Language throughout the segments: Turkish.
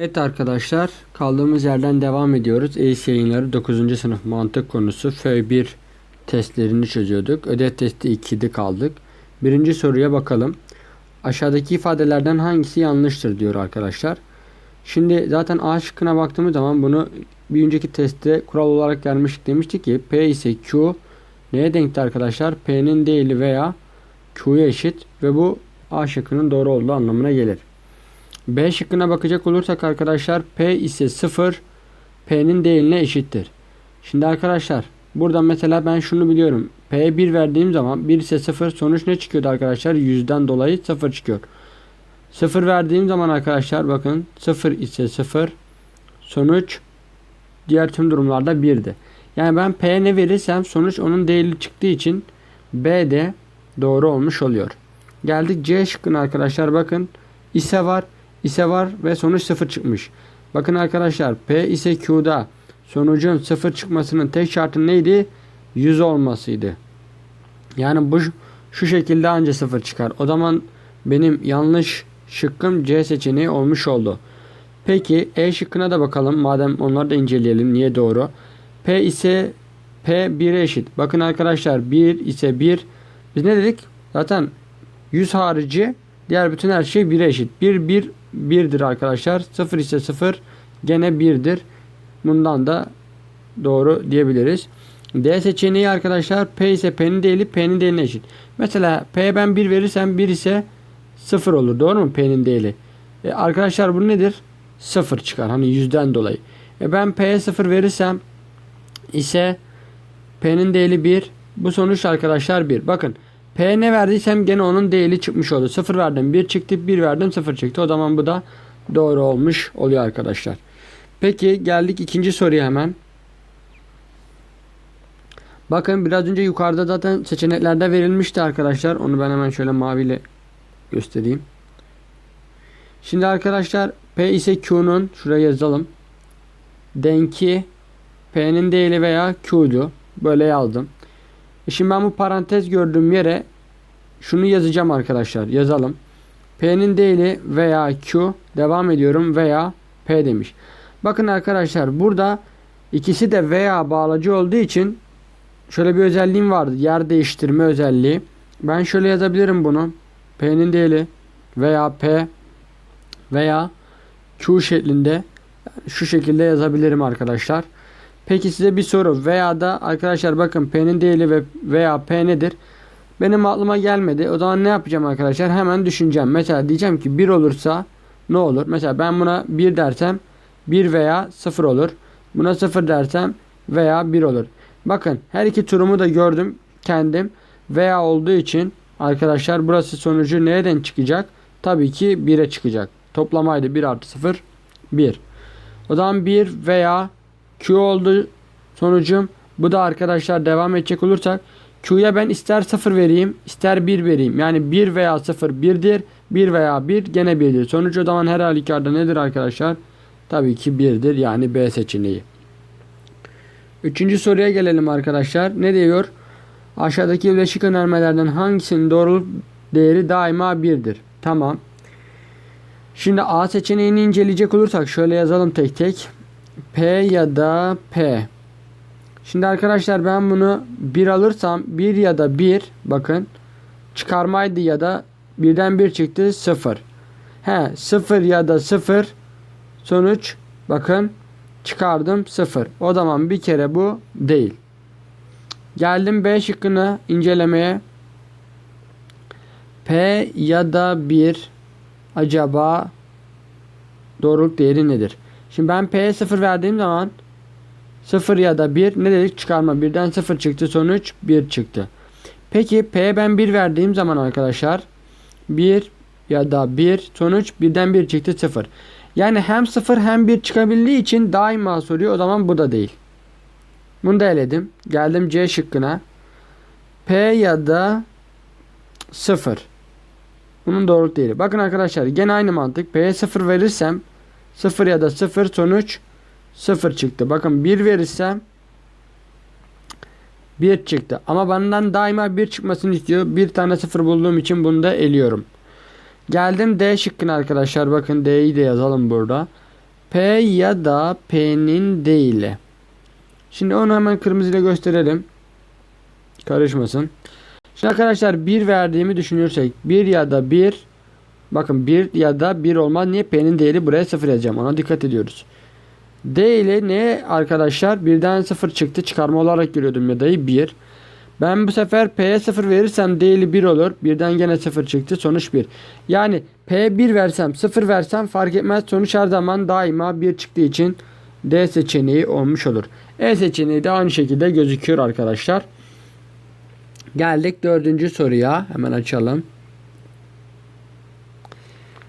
Evet arkadaşlar kaldığımız yerden devam ediyoruz. ACE yayınları 9. sınıf mantık konusu F1 testlerini çözüyorduk. Ödev testi 2'de kaldık. Birinci soruya bakalım. Aşağıdaki ifadelerden hangisi yanlıştır diyor arkadaşlar. Şimdi zaten A şıkkına baktığımız zaman bunu bir önceki testte kural olarak gelmiştik demiştik ki P ise Q neye denkti arkadaşlar? P'nin değili veya Q'ya eşit ve bu A şıkkının doğru olduğu anlamına gelir. B şıkkına bakacak olursak arkadaşlar P ise 0 P'nin değiline eşittir. Şimdi arkadaşlar burada mesela ben şunu biliyorum. P'ye 1 verdiğim zaman 1 ise 0 sonuç ne çıkıyordu arkadaşlar? 100'den dolayı 0 çıkıyor. 0 verdiğim zaman arkadaşlar bakın 0 ise 0 sonuç diğer tüm durumlarda 1'di. Yani ben P'ye ne verirsem sonuç onun değili çıktığı için B de doğru olmuş oluyor. Geldik C şıkkına arkadaşlar bakın ise var ise var ve sonuç 0 çıkmış. Bakın arkadaşlar P ise Q'da sonucun 0 çıkmasının tek şartı neydi? 100 olmasıydı. Yani bu şu şekilde anca 0 çıkar. O zaman benim yanlış şıkkım C seçeneği olmuş oldu. Peki E şıkkına da bakalım. Madem onları da inceleyelim. Niye doğru? P ise P 1'e eşit. Bakın arkadaşlar 1 ise 1. Biz ne dedik? Zaten 100 harici diğer bütün her şey 1'e eşit. 1 1 1'dir arkadaşlar. 0 ise 0 gene 1'dir. Bundan da doğru diyebiliriz. D seçeneği arkadaşlar P ise P'nin değili P'nin değiline eşit. Mesela P'ye ben 1 verirsem 1 ise 0 olur. Doğru mu P'nin değili? E arkadaşlar bu nedir? 0 çıkar. Hani yüzden dolayı. E ben P'ye 0 verirsem ise P'nin değili 1. Bu sonuç arkadaşlar 1. Bakın P ne verdiysem gene onun değili çıkmış oldu. 0 verdim 1 çıktı 1 verdim 0 çıktı. O zaman bu da doğru olmuş oluyor arkadaşlar. Peki geldik ikinci soruya hemen. Bakın biraz önce yukarıda zaten seçeneklerde verilmişti arkadaşlar. Onu ben hemen şöyle maviyle göstereyim. Şimdi arkadaşlar P ise Q'nun şuraya yazalım. Denki P'nin değili veya Q'du. Böyle yazdım. E şimdi ben bu parantez gördüğüm yere şunu yazacağım arkadaşlar. Yazalım. P'nin değili veya Q devam ediyorum veya P demiş. Bakın arkadaşlar burada ikisi de veya bağlacı olduğu için şöyle bir özelliğim vardı. Yer değiştirme özelliği. Ben şöyle yazabilirim bunu. P'nin değili veya P veya Q şeklinde şu şekilde yazabilirim arkadaşlar. Peki size bir soru veya da arkadaşlar bakın P'nin değili ve veya P nedir? Benim aklıma gelmedi. O zaman ne yapacağım arkadaşlar? Hemen düşüneceğim. Mesela diyeceğim ki 1 olursa ne olur? Mesela ben buna 1 dersem 1 veya 0 olur. Buna 0 dersem veya 1 olur. Bakın her iki turumu da gördüm kendim. Veya olduğu için arkadaşlar burası sonucu nereden çıkacak? Tabii ki 1'e çıkacak. Toplamaydı 1 artı 0 1. O zaman 1 veya Q oldu sonucum. Bu da arkadaşlar devam edecek olursak Q'ya ben ister 0 vereyim ister 1 vereyim. Yani 1 veya 0 1'dir. 1 veya 1 gene 1'dir. Sonuç o zaman her halükarda nedir arkadaşlar? Tabii ki 1'dir. Yani B seçeneği. Üçüncü soruya gelelim arkadaşlar. Ne diyor? Aşağıdaki bileşik önermelerden hangisinin doğruluk değeri daima 1'dir? Tamam. Şimdi A seçeneğini inceleyecek olursak şöyle yazalım tek tek. P ya da P. Şimdi arkadaşlar ben bunu 1 alırsam 1 ya da 1 bakın çıkarmaydı ya da birden 1 çıktı 0. He 0 ya da 0 sonuç bakın çıkardım 0. O zaman bir kere bu değil. Geldim B şıkkını incelemeye. P ya da 1 acaba doğruluk değeri nedir? Şimdi ben P'ye 0 verdiğim zaman 0 ya da 1 ne dedik çıkarma. Birden 0 çıktı sonuç 1 çıktı. Peki P'ye ben 1 verdiğim zaman arkadaşlar 1 ya da 1 sonuç birden 1 çıktı 0. Yani hem 0 hem 1 çıkabildiği için daima soruyor. O zaman bu da değil. Bunu da eledim. Geldim C şıkkına. P ya da 0. Bunun doğruluk değeri. Bakın arkadaşlar gene aynı mantık. P'ye 0 verirsem 0 ya da 0 sonuç 0 çıktı. Bakın 1 verirsem 1 çıktı. Ama benden daima 1 çıkmasını istiyor. Bir tane 0 bulduğum için bunu da eliyorum. Geldim D şıkkına arkadaşlar. Bakın D'yi de yazalım burada. P ya da P'nin değili. Şimdi onu hemen kırmızıyla gösterelim. Karışmasın. Şimdi arkadaşlar 1 verdiğimi düşünürsek 1 ya da 1 bakın 1 ya da 1 olmaz. Niye? P'nin değeri buraya 0 yazacağım. Ona dikkat ediyoruz. D ile ne arkadaşlar? Birden 0 çıktı. Çıkarma olarak görüyordum ya dayı 1. Ben bu sefer P'ye 0 verirsem değili 1 olur. Birden gene 0 çıktı. Sonuç 1. Yani P'ye 1 versem 0 versem fark etmez. Sonuç her zaman daima 1 çıktığı için D seçeneği olmuş olur. E seçeneği de aynı şekilde gözüküyor arkadaşlar. Geldik dördüncü soruya. Hemen açalım.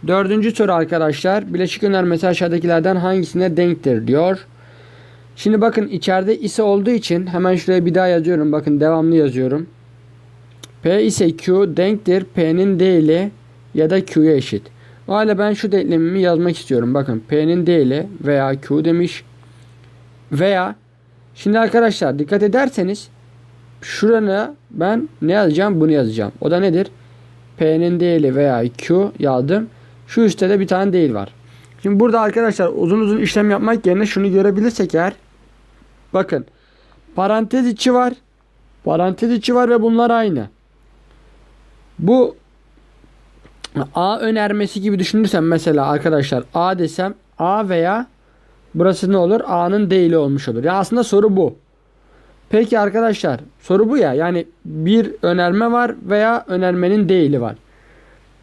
Dördüncü soru arkadaşlar. Bileşik önermesi aşağıdakilerden hangisine denktir diyor. Şimdi bakın içeride ise olduğu için hemen şuraya bir daha yazıyorum. Bakın devamlı yazıyorum. P ise Q denktir. P'nin değili ya da Q'ya eşit. O halde ben şu denklemimi yazmak istiyorum. Bakın P'nin değili veya Q demiş. Veya şimdi arkadaşlar dikkat ederseniz şurana ben ne yazacağım? Bunu yazacağım. O da nedir? P'nin değili veya Q yazdım. Şu üstte de bir tane değil var. Şimdi burada arkadaşlar uzun uzun işlem yapmak yerine şunu görebilirsek eğer bakın parantez içi var. Parantez içi var ve bunlar aynı. Bu A önermesi gibi düşünürsem mesela arkadaşlar A desem A veya burası ne olur? A'nın değili olmuş olur. Ya aslında soru bu. Peki arkadaşlar soru bu ya. Yani bir önerme var veya önermenin değili var.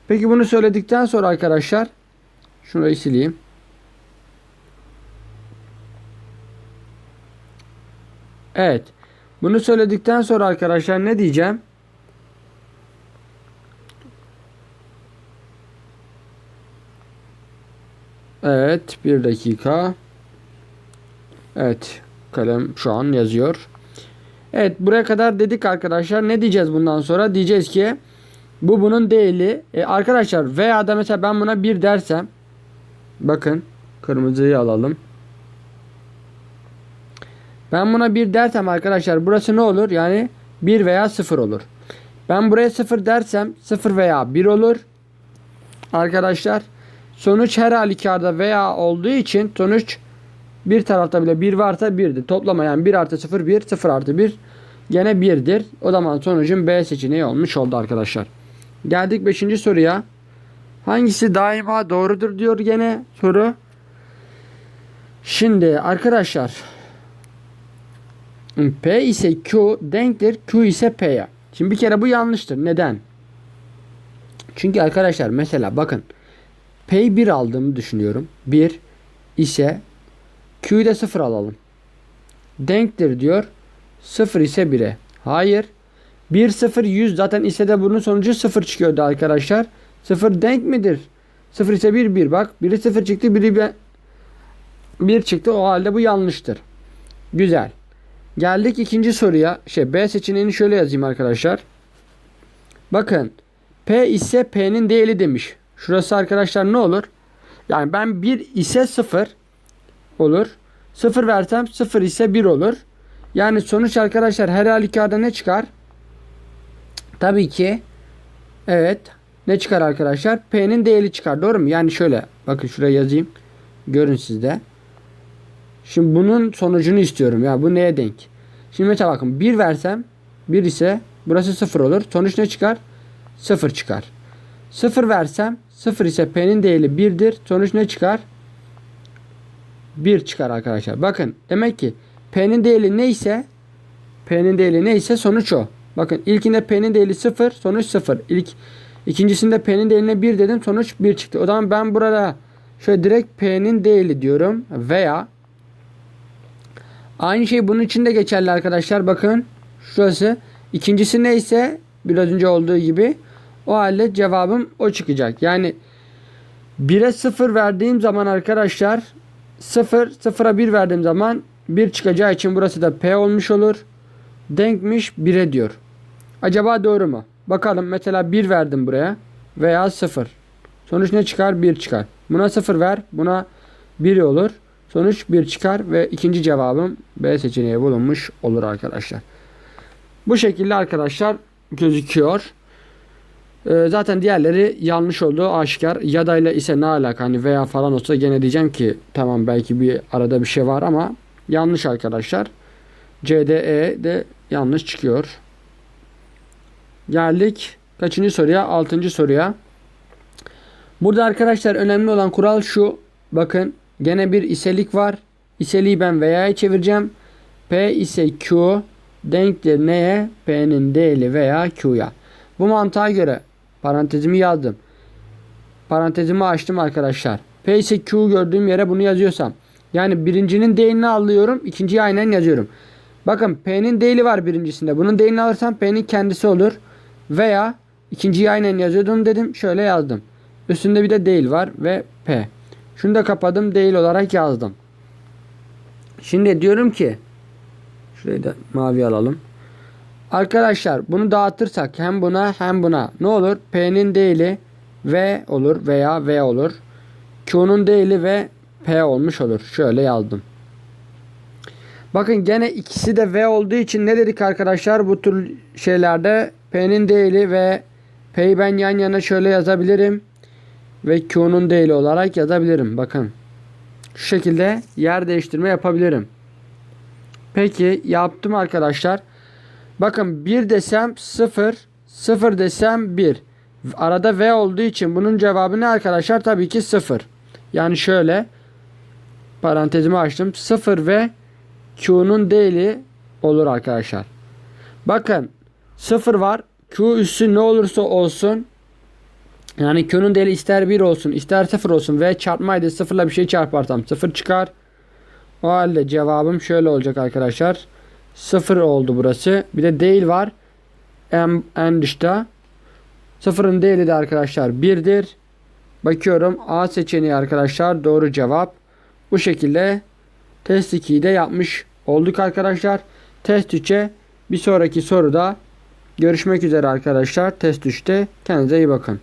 Peki bunu söyledikten sonra arkadaşlar şurayı sileyim. Evet. Bunu söyledikten sonra arkadaşlar ne diyeceğim? Evet. Bir dakika. Evet. Kalem şu an yazıyor. Evet. Buraya kadar dedik arkadaşlar. Ne diyeceğiz bundan sonra? Diyeceğiz ki bu bunun değili. E, arkadaşlar veya da mesela ben buna 1 dersem bakın kırmızıyı alalım. Ben buna 1 dersem arkadaşlar burası ne olur? Yani 1 veya 0 olur. Ben buraya 0 dersem 0 veya 1 olur. Arkadaşlar sonuç her halükarda veya olduğu için sonuç bir tarafta bile 1 varsa 1'dir. Toplama yani 1 artı 0 1 0 artı 1 gene 1'dir. O zaman sonucun B seçeneği olmuş oldu arkadaşlar. Geldik 5. soruya. Hangisi daima doğrudur diyor gene soru. Şimdi arkadaşlar P ise Q denktir. Q ise P'ye. Şimdi bir kere bu yanlıştır. Neden? Çünkü arkadaşlar mesela bakın P'yi 1 aldığımı düşünüyorum. 1 ise Q'yu da 0 alalım. Denktir diyor. 0 ise 1'e. Hayır. 1 0 100 zaten ise de bunun sonucu 0 çıkıyordu arkadaşlar. 0 denk midir? 0 ise 1 1 bak. Biri 0 çıktı biri 1 çıktı. O halde bu yanlıştır. Güzel. Geldik ikinci soruya. Şey B seçeneğini şöyle yazayım arkadaşlar. Bakın. P ise P'nin değili demiş. Şurası arkadaşlar ne olur? Yani ben 1 ise 0 olur. 0 versem 0 ise 1 olur. Yani sonuç arkadaşlar her halükarda ne çıkar? Tabii ki evet ne çıkar arkadaşlar? P'nin değeri çıkar. Doğru mu? Yani şöyle bakın şuraya yazayım. Görün sizde. Şimdi bunun sonucunu istiyorum. Ya bu neye denk? Şimdi mesela bakın 1 versem 1 ise burası 0 olur. Sonuç ne çıkar? 0 çıkar. 0 versem 0 ise P'nin değeri 1'dir. Sonuç ne çıkar? 1 çıkar arkadaşlar. Bakın demek ki P'nin değeri neyse P'nin değeri neyse sonuç o. Bakın ilkinde P'nin değeri 0 sonuç 0. İlk ikincisinde P'nin değerine 1 dedim sonuç 1 çıktı. O zaman ben burada şöyle direkt P'nin değeri diyorum veya aynı şey bunun için de geçerli arkadaşlar. Bakın şurası ikincisi neyse biraz önce olduğu gibi o halde cevabım o çıkacak. Yani 1'e 0 verdiğim zaman arkadaşlar 0 0'a 1 verdiğim zaman 1 çıkacağı için burası da P olmuş olur. Denkmiş 1'e diyor. Acaba doğru mu? Bakalım mesela 1 verdim buraya veya 0. Sonuç ne çıkar? 1 çıkar. Buna 0 ver. Buna 1 olur. Sonuç 1 çıkar ve ikinci cevabım B seçeneği bulunmuş olur arkadaşlar. Bu şekilde arkadaşlar gözüküyor. Ee, zaten diğerleri yanlış olduğu aşikar. Ya da ile ise ne alaka hani veya falan olsa gene diyeceğim ki tamam belki bir arada bir şey var ama yanlış arkadaşlar. CDE de yanlış çıkıyor. Geldik kaçıncı soruya? Altıncı soruya. Burada arkadaşlar önemli olan kural şu. Bakın gene bir iselik var. İseliği ben veya'ya çevireceğim. P ise Q denktir neye? P'nin D'li veya Q'ya. Bu mantığa göre parantezimi yazdım. Parantezimi açtım arkadaşlar. P ise Q gördüğüm yere bunu yazıyorsam. Yani birincinin D'ini alıyorum. ikinciyi aynen yazıyorum. Bakın P'nin D'li var birincisinde. Bunun D'ini alırsam P'nin kendisi olur. Veya ikinciyi aynen yazıyordum dedim. Şöyle yazdım. Üstünde bir de değil var ve P. Şunu da kapadım değil olarak yazdım. Şimdi diyorum ki şurayı da mavi alalım. Arkadaşlar bunu dağıtırsak hem buna hem buna ne olur? P'nin değili V olur veya V olur. Q'nun değili ve P olmuş olur. Şöyle yazdım. Bakın gene ikisi de V olduğu için ne dedik arkadaşlar? Bu tür şeylerde P'nin değili ve P'yi ben yan yana şöyle yazabilirim. Ve Q'nun değili olarak yazabilirim. Bakın. Şu şekilde yer değiştirme yapabilirim. Peki yaptım arkadaşlar. Bakın 1 desem 0, 0 desem 1. Arada V olduğu için bunun cevabı ne arkadaşlar? Tabii ki 0. Yani şöyle parantezimi açtım. 0 ve Q'nun değili olur arkadaşlar. Bakın 0 var. Q üssü ne olursa olsun yani Q'nun değili ister 1 olsun ister 0 olsun ve çarpmaydı 0 ile bir şey çarparsam 0 çıkar. O halde cevabım şöyle olacak arkadaşlar. 0 oldu burası. Bir de değil var. En, en dışta. Sıfırın değili de arkadaşlar 1'dir. Bakıyorum A seçeneği arkadaşlar doğru cevap. Bu şekilde test 2'yi de yapmış olduk arkadaşlar. Test 3'e bir sonraki soruda görüşmek üzere arkadaşlar. Test 3'te kendinize iyi bakın.